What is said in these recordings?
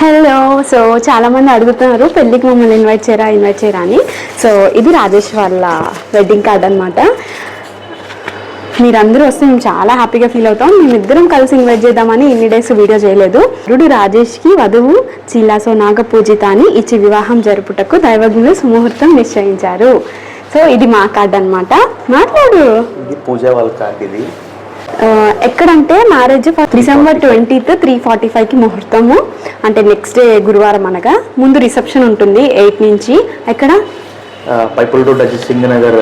Hello so చాలామంది అడుగుతున్నారు పెళ్ళికి మమ్మల్ని ఇన్వైట్ చేయరా ఇన్వైట్ చేయరా అని. సో ఇది రాజేష్ వాళ్ళ వెడ్డింగ్ కార్డ్ అనమాట మీరందరూ వస్తే మేము చాలా హ్యాపీగా ఫీల్ అవుతాం. మేమిద్దరం కలిసి ఇన్వైట్ చేద్దామని ఇన్ని డేస్ వీడియో చేయలేదు. వరుడు రాజేష్కి వధువు చీలాసో నాగ పూజిత అని ఇచ్చి వివాహం జరుపుటకు దైవజ్ఞులు సుముహూర్తం నిశ్చయించారు. సో ఇది మా కార్డ్ అనమాట మాట్లాడు. ఇది పూజ వాళ్ళ కార్డ్ ఇది. ఎక్కడంటే marriage December twentieth three forty ఫైవ్కి ముహూర్తము. అంటే నెక్స్ట్ డే గురువారం అనగా. ముందు రిసెప్షన్ ఉంటుంది ఎయిట్ నుంచి. ఎక్కడ? పైపుల్ రోడ్ అజిత్ సింగ్ నగర్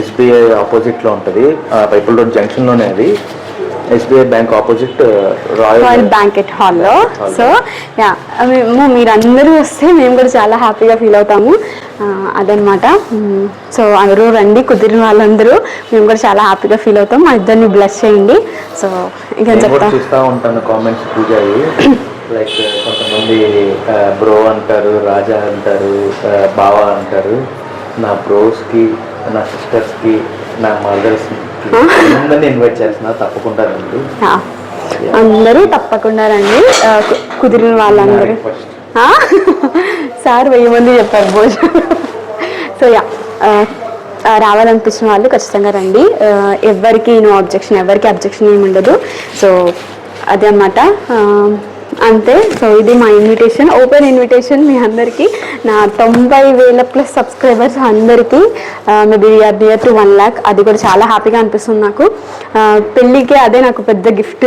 ఎస్బీఐ ఆపోజిట్లో ఉంటది. పైపుల్ రోడ్ జంక్షన్లోనే అది. SBI bank opposite royal royal banquet హాల్లో. సో యా మేము మీరందరూ వస్తే మేము కూడా చాలా హ్యాపీగా ఫీల్ అవుతాము. అదనమాట సో అందరూ రండి కుదిరిన వాళ్ళందరూ. మేము కూడా చాలా హ్యాపీగా ఫీల్ అవుతాం. మా ఇద్దరిని బ్లెస్ చేయండి. సో ఇంకా నేను కూడా చెప్తా చూస్తా ఉంటాను కామెంట్స్ పూజ లైక్ కొంతమంది బ్రో అంటారు రాజా అంటారు బావ అంటారు. నా బ్రోస్కి నా సిస్టర్స్కి నా మదర్స్కి అందరిని ఇన్వైట్ చేస్తున్నా. తప్పకుండా రండి. అందరూ తప్పకుండా రండి. కుదిరిన వాళ్ళందరూ. ఫస్ట్? సార్ వెయ్యి మంది చెప్పారు భోజనం. సో యా రావాలనిపించిన వాళ్ళు ఖచ్చితంగా రండి. ఎవరికి నో అబ్జెక్షన్ ఎవరికి అబ్జెక్షన్ ఏమి ఉండదు. సో అదే అన్నమాట. అంతే. సో ఇది మా ఇన్విటేషన్ ఓపెన్ ఇన్విటేషన్ మీ అందరికీ. నా తొంభై వేల ప్లస్ సబ్స్క్రైబర్స్ అందరికీ maybe we are near to one lakh అది కూడా చాలా హ్యాపీగా అనిపిస్తుంది నాకు. పెళ్ళికి అదే నాకు పెద్ద గిఫ్ట్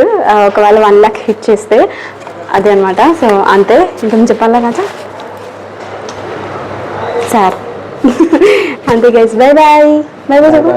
ఒకవేళ వన్ ల్యాక్ హిట్ చేస్తే. అదే అనమాట సో అంతే. ఇంకేం చెప్పాలా కదా సార్. అంతే guys bye bye bye bye చెప్పు